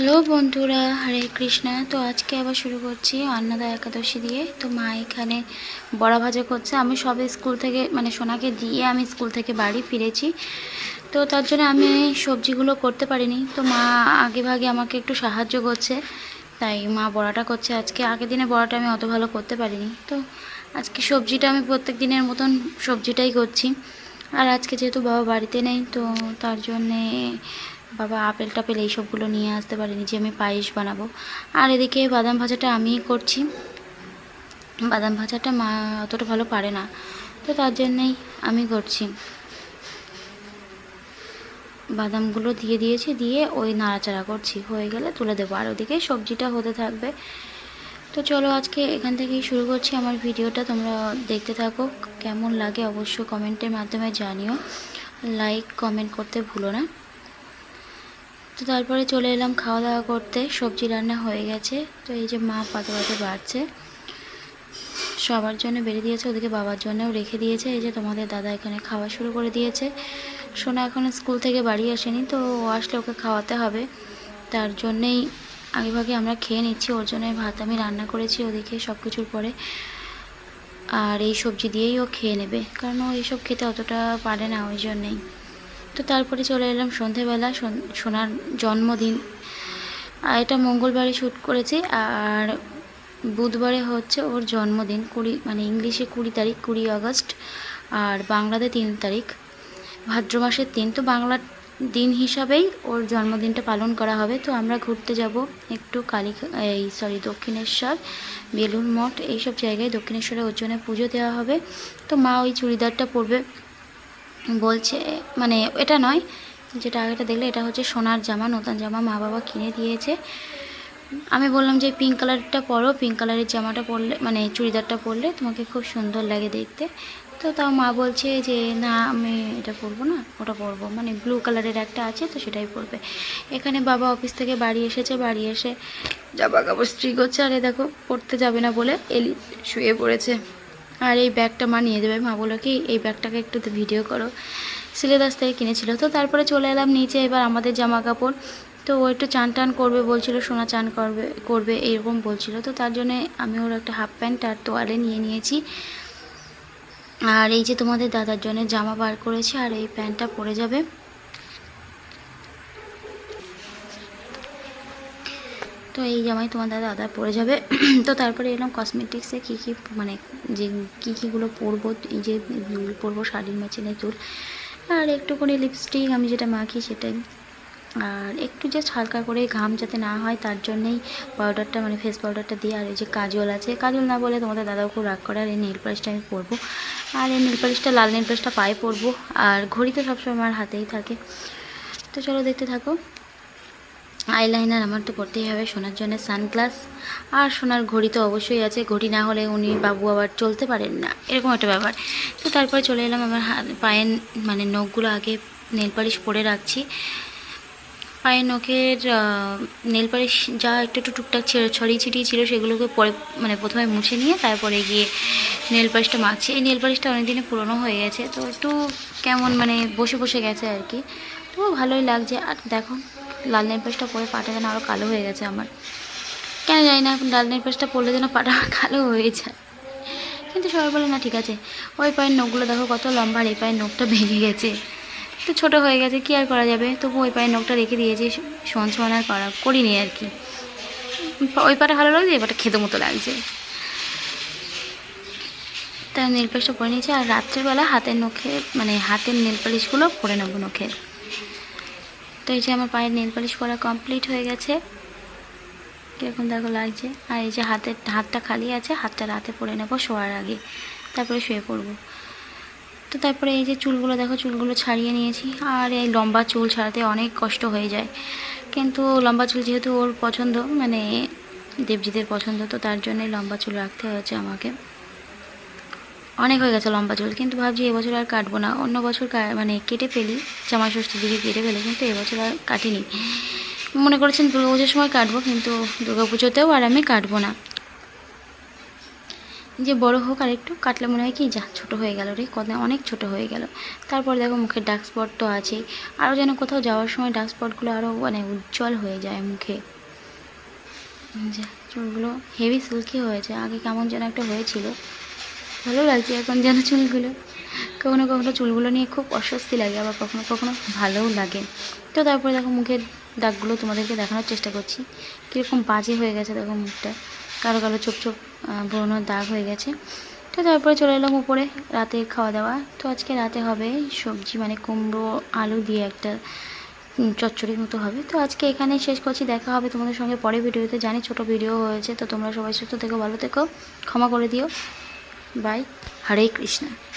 Hello বন্ধুরা, হরে কৃষ্ণা। তো আজকে আবার শুরু করছি অন্নদা একাদশী দিয়ে। তো মা এখানে বড়া ভাজা করছে। আমি সবে স্কুল থেকে মানে সোনাকে দিয়ে আমি স্কুল থেকে বাড়ি ফিরেছি। তো তার জন্য আমি সবজিগুলো করতে পারিনি। তো মা আগে ভাগে আমাকে একটু সাহায্য করছে। তাই মা বড়াটা করছে আজকে। আগের দিনে বড়াটা আমি অত ভালো করতে পারিনি। তো আজকে সবজিটা আমি প্রত্যেক দিনের মতন সবজিটাই করছি। আর আজকে যেহেতু বাবা বাড়িতে নেই, তো তার জন্যে বাবা, আপেল টাপেল এইসবগুলো নিয়ে আসতে পারিনি যে আমি পায়েস বানাবো। আর এদিকে বাদাম ভাজাটা আমিই করছি। বাদাম ভাজাটা মা অতটা ভালো পারে না। তো তার জন্যেই আমি করছি। বাদামগুলো দিয়ে দিয়েছি, দিয়ে ওই নাড়াচাড়া করছি। হয়ে গেলে তুলে দেবো। আর ওদিকে সবজিটা হতে থাকবে। তো চলো আজকে এখান থেকেই শুরু করছি আমার ভিডিওটা। তোমরা দেখতে থাকো, কেমন লাগে অবশ্যই কমেন্টের মাধ্যমে জানিও। লাইক, কমেন্ট করতে ভুলো না। তো তারপরে চলে এলাম খাওয়া দাওয়া করতে। সবজি রান্না হয়ে গেছে। তো এই যে মা পাতে পাতে বাড়ছে, সবার জন্য বেড়ে দিয়েছে, ওদিকে বাবার জন্যও রেখে দিয়েছে। এই যে তোমাদের দাদা এখানে খাওয়া শুরু করে দিয়েছে। সোনা এখন স্কুল থেকে বাড়ি আসেনি, তো ও আসলে ওকে খাওয়াতে হবে। তার জন্যেই আগেভাগে আমরা খেয়ে নিচ্ছি, ওর জন্য ভাত আমি রান্না করেছি ওদিকে সব কিছুর পরে। আর এই সবজি দিয়েই ও খেয়ে নেবে, কারণ ও এইসব খেতে অতটা পারে না, ওই জন্যেই। তো তারপরে চলে এলাম সন্ধেবেলা সন- সোনার জন্মদিন। আর এটা মঙ্গলবারে শ্যুট করেছি, আর বুধবারে হচ্ছে ওর জন্মদিন, কুড়ি মানে ইংলিশে কুড়ি তারিখ, কুড়ি আগস্ট, আর বাংলাতে তিন তারিখ। ভাদ্র মাসের তিন, তো বাংলার দিন হিসাবেই ওর জন্মদিনটা পালন করা হবে। তো আমরা ঘুরতে যাব একটু কালী, এই সরি দক্ষিণেশ্বর বেলুন মঠ, এইসব জায়গায় দক্ষিণেশ্বরে ওর জন্য পুজো দেওয়া হবে। তো মা ওই চুড়িদারটা পরবে। বলছে মানে এটা নয়, যেটা আগেটা দেখলে, এটা হচ্ছে সোনার জামা, নতুন জামা মা বাবা কিনে দিয়েছে। আমি বললাম যে, পিঙ্ক কালারটা পরো, পিঙ্ক কালারের জামাটা পরলে মানে চুড়িদারটা পরলে তোমাকে খুব সুন্দর লাগে দেখতে। তো তাও মা বলছে যে, না, আমি এটা পরবো না, ওটা পরবো। মানে ব্লু কালারের একটা আছে, তো সেটাই পরবে। এখানে বাবা অফিস থেকে বাড়ি এসেছে, বাড়ি এসে জামা কাপড় স্ত্রী করছে আরে দেখো পড়তে যাবে না বলে এলি, শুয়ে পড়েছে। আর এই ব্যাগটা মা নিয়ে যাবে। মা বলল কি, এই ব্যাগটাকে একটু তো ভিডিও করো। সিলেদাস থেকে কিনেছিল। তো তারপরে চলে এলাম নিচে, এবার আমাদের জামা কাপড় তো ও একটু চান টান করবে, বলছিল সোনা চান করবে করবে এরকম বলছিল। তো তার জন্য আমি ওর একটা হাফ প্যান্ট আর তোয়ালে নিয়ে নিয়েছি। আর এই যে তোমাদের দাদার জন্য জামা বার করেছি, আর এই প্যান্টটা পরে যাবে। তো এই জামাই তোমার দাদা দাদা পরে যাবে। তো তারপরে এলাম কসমেটিক্সে কী কী মানে যে কী কীগুলো পরবো, এই যে দুল পরবো শাড়ির ম্যাচিনের দুল আর একটুখানি লিপস্টিক আমি যেটা মাখি সেটাই। আর একটু জাস্ট হালকা করে ঘাম যাতে না হয়, তার জন্যেই পাউডারটা মানে ফেস পাউডারটা দিয়ে, আর এই যে কাজল আছে। কাজল না বলে তোমাদের দাদাও খুব রাগ করে, আর এই নেল পালিশটা আমি পরবো। আর এই নেল পালিশটা লাল নেল পালিশটা পায়ে পরবো। আর ঘড়ি তো সবসময় আমার হাতেই থাকে। তো চলো দেখতে থাকো। আইলাইনার আমার তো করতেই হবে, সোনার জন্য সানগ্লাস আর সোনার ঘড়ি তো অবশ্যই আছে, ঘড়ি না হলে উনি, বাবু আবার চলতে পারেন না, এরকম একটা ব্যাপার। তো তারপরে চলে এলাম আমার পায়ের মানে নখগুলো আগে নেল পালিশ পরে রাখছি। পায়ের নখের নেল পালিশ যা একটু একটু টুকটাক ছেড়ে ছড়িয়ে ছিটিয়ে ছিল, সেগুলোকে পরে মানে প্রথমে মুছে নিয়ে তারপরে গিয়ে নেল পালিশটা মাখছি। এই নেল পালিশটা অনেক দিনে পুরনো হয়ে গেছে, তো একটু কেমন মানে বসে বসে গেছে আর কি। তো ভালোই লাগছে, আর দেখো। লাল নেল পালিশটা পরে পাটা যেন আরও কালো হয়ে গেছে আমার। কেন জানি না লাল নেল পালিশটা পরলে যেন পাটা কালো হয়ে যায়। কিন্তু সবাই বলে, না, ঠিক আছে। ওই পায়ের নখগুলো দেখো, কত লম্বা আর এই পায়ের নখটা ভেঙে গেছে। তো ছোট হয়ে গেছে, কি আর করা যাবে? তবু ওই পায়ের নখটা রেখে দিয়েছি সমান আর করা করিনি আর কি। ওই পাটা ভালো লাগছে, এই পাটা খেতে মতো লাগছে। তাই নেল পালিশটা পরে নিয়েছি, আর রাত্রিবেলা হাতের নখে মানে হাতের নেল পালিশগুলো পরে নেব নখে। তো এই যে আমার পায়ের নেল পালিশ করা কমপ্লিট হয়ে গেছে। কীরকম দেখো লাগছে। আর এই যে হাতের, হাতটা খালি আছে, হাতটা রাতে পরে নেব শোয়ার আগে। তারপরে শুয়ে পড়ব। তো তারপরে এই যে চুলগুলো দেখো, চুলগুলো ছাড়িয়ে নিয়েছি। আর এই লম্বা চুল ছাড়াতে অনেক কষ্ট হয়ে যায়। কিন্তু লম্বা চুল যেহেতু ওর পছন্দ মানে দেবজিদের পছন্দ, তো তার জন্যই লম্বা চুল রাখতে হয়েছে আমাকে। অনেক হয়ে গেছে লম্বা চুল, কিন্তু ভাবছি এবছর আর কাটবো না। অন্য বছর মানে কেটে ফেলি, জামাই ষষ্ঠীর দিকে কেটে ফেলি, কিন্তু এবছর আর কাটিনি। মনে করেছেন দুর্গা পুজোর সময় কাটবো, কিন্তু দুর্গা পুজোতেও আর আমি কাটবো না। যে বড় হোক আর একটু, কাটলে মনে হয় কি, যা, ছোট হয়ে গেল রে কত অনেক ছোট হয়ে গেল। তারপর দেখো মুখের ডার্ক স্পট তো আছেই। আরও যেন কোথাও যাওয়ার সময় ডার্ক স্পটগুলো আরও মানে উজ্জ্বল হয়ে যায় মুখে। যা, চুলগুলো হেভি সিল্কি হয়েছে, আগে কেমন যেন একটা হয়েছিল। ভালো লাগছে এখন যেন চুলগুলো। কখনো কখনো চুলগুলো নিয়ে খুব অস্বস্তি লাগে, আবার কখনো কখনো ভালোও লাগে। তো তারপরে দেখো মুখের দাগগুলো তোমাদেরকে দেখানোর চেষ্টা করছি। কীরকম বাজে হয়ে গেছে দেখো মুখটা। কালো কালো চোপ চোপ ব্রণর দাগ হয়ে গেছে। তো তারপরে চলে এলাম উপরে, রাতে খাওয়া দাওয়া। তো আজকে রাতে হবে সবজি মানে কুমড়ো, আলু দিয়ে একটা চচ্চড়ির মতো হবে। তো আজকে এখানে শেষ করছি, দেখা হবে তোমাদের সঙ্গে পরে ভিডিওতে। জানি ছোট ভিডিও হয়েছে, তো তোমরা সবাই সুস্থ থেকো, ভালো থেকো। ক্ষমা করে দিও। বাই হরে কৃষ্ণ